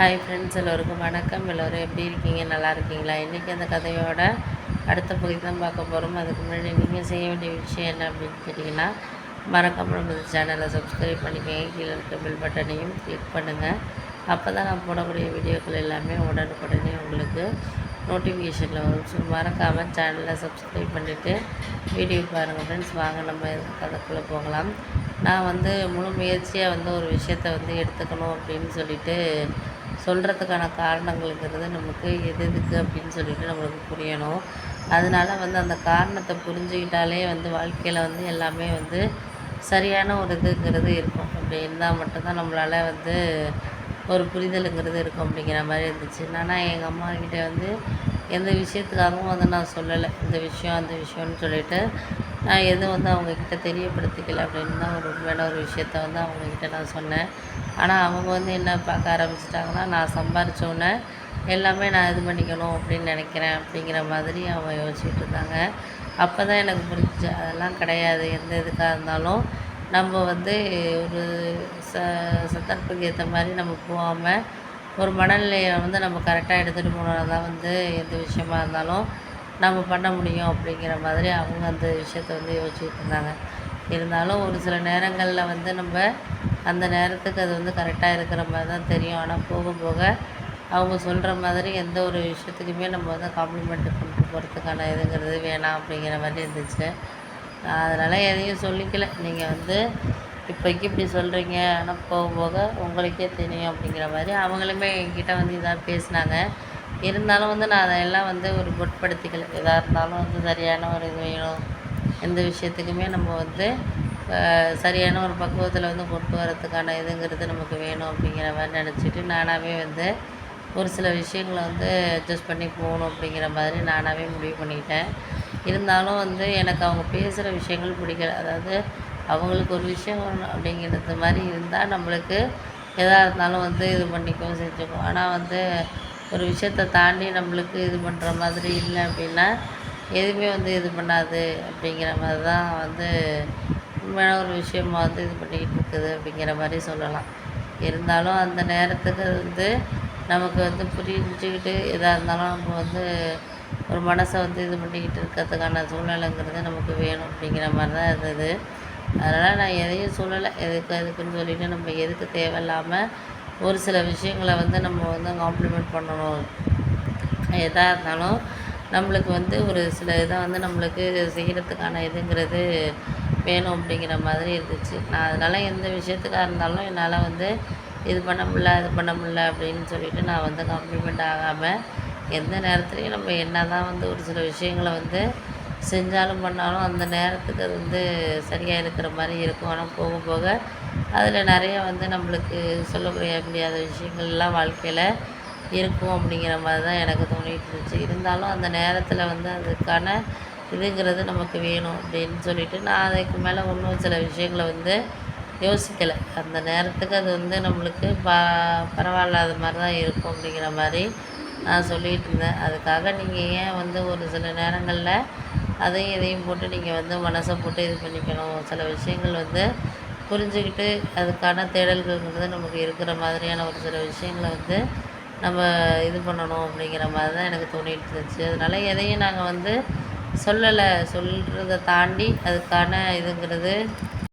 Hi friends எல்லோருக்கும் வணக்கம். எல்லோரும் எப்படி இருக்கீங்க? நல்லா இருக்கீங்களா? இன்றைக்கி அந்த கதையோட அடுத்த பகுதி தான் பார்க்க போகிறோம் அதுக்கு முன்னாடி நீங்கள் செய்ய வேண்டிய விஷயம் என்ன அப்படின்னு கேட்டிங்கன்னா மறக்காமல் நம்ம சேனலை சப்ஸ்கிரைப் பண்ணிக்கோங்க. கீழே இருக்க பெல் பட்டனையும் கிளிக் பண்ணுங்கள் அப்போ தான் நான் போடக்கூடிய வீடியோக்கள் எல்லாமே உடனுக்குடனே உங்களுக்கு நோட்டிஃபிகேஷனில் வரும். ஸோ மறக்காமல் சேனலை சப்ஸ்கிரைப் பண்ணிவிட்டு வீடியோ பாருங்கள் ஃப்ரெண்ட்ஸ் வாங்க நம்ம கதைக்குள்ளே போகலாம். நான் வந்து முழு முயற்சியாக வந்து ஒரு விஷயத்தை வந்து எடுத்துக்கணும் அப்படின்னு சொல்லிட்டு சொல்கிறதுக்கான காரணங்கள்ங்கிறது நமக்கு எது எதுக்கு அப்படின்னு சொல்லிட்டு நம்மளுக்கு புரியணும். அதனால வந்து அந்த காரணத்தை புரிஞ்சுக்கிட்டாலே வந்து வாழ்க்கையில் வந்து எல்லாமே வந்து சரியான ஒரு இதுங்கிறது இருக்கும். அப்படி இருந்தால் மட்டும்தான் நம்மளால் வந்து ஒரு புரிதலுங்கிறது இருக்கும் அப்படிங்கிற மாதிரி இருந்துச்சு. ஆனால் எங்கள் அம்மா கிட்டே வந்து எந்த விஷயத்துக்காகவும் வந்து நான் சொல்லலை. இந்த விஷயம் அந்த விஷயம்னு சொல்லிட்டு நான் எதுவும் வந்து அவங்கக்கிட்ட தெரியப்படுத்திக்கல அப்படின்னு தான் ஒரு உண்மையான ஒரு விஷயத்த வந்து அவங்கக்கிட்ட நான் சொன்னேன். ஆனால் அவங்க வந்து என்ன பார்க்க ஆரம்பிச்சிட்டாங்கன்னா நான் சம்பாரித்தோன்னே எல்லாமே நான் இது பண்ணிக்கணும் அப்படின்னு நினைக்கிறேன் அப்படிங்கிற மாதிரி அவங்க யோசிச்சுட்டு இருந்தாங்க. அப்போ தான் எனக்கு புரிஞ்சிச்சு அதெல்லாம் கிடையாது. எந்த இதுக்காக இருந்தாலும் நம்ம வந்து ஒரு ச சந்தர்ப்பத்துக்கு ஏற்ற மாதிரி நம்ம போகாமல் ஒரு மனநிலையை வந்து நம்ம கரெக்டாக எடுத்துகிட்டு போனால் தான் வந்து எந்த விஷயமா இருந்தாலும் நம்ம பண்ண முடியும் அப்படிங்கிற மாதிரி அவங்க அந்த விஷயத்த வந்து யோசிச்சுட்டு இருந்தாங்க. இருந்தாலும் ஒரு சில நேரங்களில் வந்து நம்ம அந்த நேரத்துக்கு அது வந்து கரெக்டாக இருக்கிற மாதிரி தான் தெரியும். ஆனால் போக போக அவங்க சொல்கிற மாதிரி எந்த ஒரு விஷயத்துக்குமே நம்ம வந்து காம்ப்ளிமெண்ட் கொண்டு போகிறதுக்கான இதுங்கிறது வேணாம் அப்படிங்கிற மாதிரி இருந்துச்சு. அதனால் எதையும் சொல்லிக்கல. நீங்கள் வந்து இப்போக்கி இப்படி சொல்கிறீங்க ஆனால் போக போக உங்களுக்கே தெரியும் அப்படிங்கிற மாதிரி அவங்களுமே என்கிட்ட வந்து இதாக பேசினாங்க. இருந்தாலும் வந்து நான் அதையெல்லாம் வந்து ஒரு பொருட்படுத்திக்கல. எதாக இருந்தாலும் வந்து சரியான ஒரு இது வேணும். எந்த விஷயத்துக்குமே நம்ம வந்து சரியான ஒரு பக்குவத்தில் வந்து கொண்டு வரதுக்கான இதுங்கிறது நமக்கு வேணும் அப்படிங்கிற மாதிரி நினச்சிட்டு நானாகவே வந்து ஒரு சில விஷயங்களை வந்து அட்ஜஸ்ட் பண்ணி போகணும் அப்படிங்கிற மாதிரி நானாகவே முடிவு பண்ணிக்கிட்டேன் இருந்தாலும் வந்து எனக்கு அவங்க பேசுகிற விஷயங்கள் பிடிக்கல. அதாவது அவங்களுக்கு ஒரு விஷயம் அப்படிங்கிறது மாதிரி இருந்தால் நம்மளுக்கு எதாக இருந்தாலும் வந்து இது பண்ணிக்கவும் செஞ்சுக்கும் ஆனால் வந்து ஒரு விஷயத்த தாண்டி நம்மளுக்கு இது பண்ணுற மாதிரி இல்லை அப்படின்னா எதுவுமே வந்து இது பண்ணாது அப்படிங்கிற மாதிரி தான் வந்து உண்மையான ஒரு விஷயமாக வந்து இது பண்ணிக்கிட்டு இருக்குது அப்படிங்கிற மாதிரி சொல்லலாம். இருந்தாலும் அந்த நேரத்துக்கு வந்து நமக்கு வந்து புரிஞ்சுக்கிட்டு எதாக இருந்தாலும் நம்ம வந்து ஒரு மனசை வந்து இது பண்ணிக்கிட்டு இருக்கிறதுக்கான சூழ்நிலைங்கிறது நமக்கு வேணும் அப்படிங்கிற மாதிரி தான் இருந்தது. அதனால் நான் எதையும் சொல்லலை. எதுக்கு எதுக்குன்னு சொல்லிட்டு நம்ம எதுக்கு தேவையில்லாமல் ஒரு சில விஷயங்களை வந்து நம்ம வந்து காம்ப்ளிமெண்ட் பண்ணணும். எதாக இருந்தாலும் நம்மளுக்கு வந்து ஒரு சில இதை வந்து நம்மளுக்கு செய்கிறதுக்கான இதுங்கிறது வேணும் அப்படிங்கிற மாதிரி இருந்துச்சு. நான் அதனால் எந்த விஷயத்துக்காக இருந்தாலும் என்னால் வந்து இது பண்ண முடில இது பண்ண முடில அப்படின்னு சொல்லிட்டு நான் வந்து காம்ப்ளிமெண்ட் ஆகாமல் எந்த நேரத்துலையும் நம்ம என்ன தான் வந்து ஒரு சில விஷயங்களை வந்து செஞ்சாலும் பண்ணாலும் அந்த நேரத்துக்கு அது வந்து சரியாக இருக்கிற மாதிரி இருக்கும். ஆனால் போக போக அதில் நிறைய வந்து நம்மளுக்கு சொல்லக்கூடிய முடியாத விஷயங்கள்லாம் வாழ்க்கையில் இருக்கும் அப்படிங்கிற மாதிரி தான் எனக்கு தோணிகிட்டு இருந்துச்சு. இருந்தாலும் அந்த நேரத்தில் வந்து அதுக்கான இதுங்கிறது நமக்கு வேணும் அப்படின்னு சொல்லிட்டு நான் அதுக்கு மேலே இன்னும் சில விஷயங்களை வந்து யோசிக்கலை. அந்த நேரத்துக்கு அது வந்து நம்மளுக்கு ப பரவாயில்லாத மாதிரி தான் இருக்கும் அப்படிங்கிற மாதிரி நான் சொல்லிகிட்டு இருந்தேன் அதுக்காக நீங்கள் ஏன் வந்து ஒரு சில நேரங்களில் அதையும் இதையும் போட்டு நீங்கள் வந்து மனசை போட்டு இது பண்ணிக்கணும். சில விஷயங்கள் வந்து புரிஞ்சுக்கிட்டு அதுக்கான தேடல்கள்ங்கிறது நமக்கு இருக்கிற மாதிரியான ஒரு சில விஷயங்களை வந்து நம்ம இது பண்ணணும் அப்படிங்கிற மாதிரி தான் எனக்கு தோணிகிட்டு இருந்துச்சு. அதனால் எதையும் நாங்கள் வந்து சொல்லலை. சொல்கிறத தாண்டி அதுக்கான இதுங்கிறது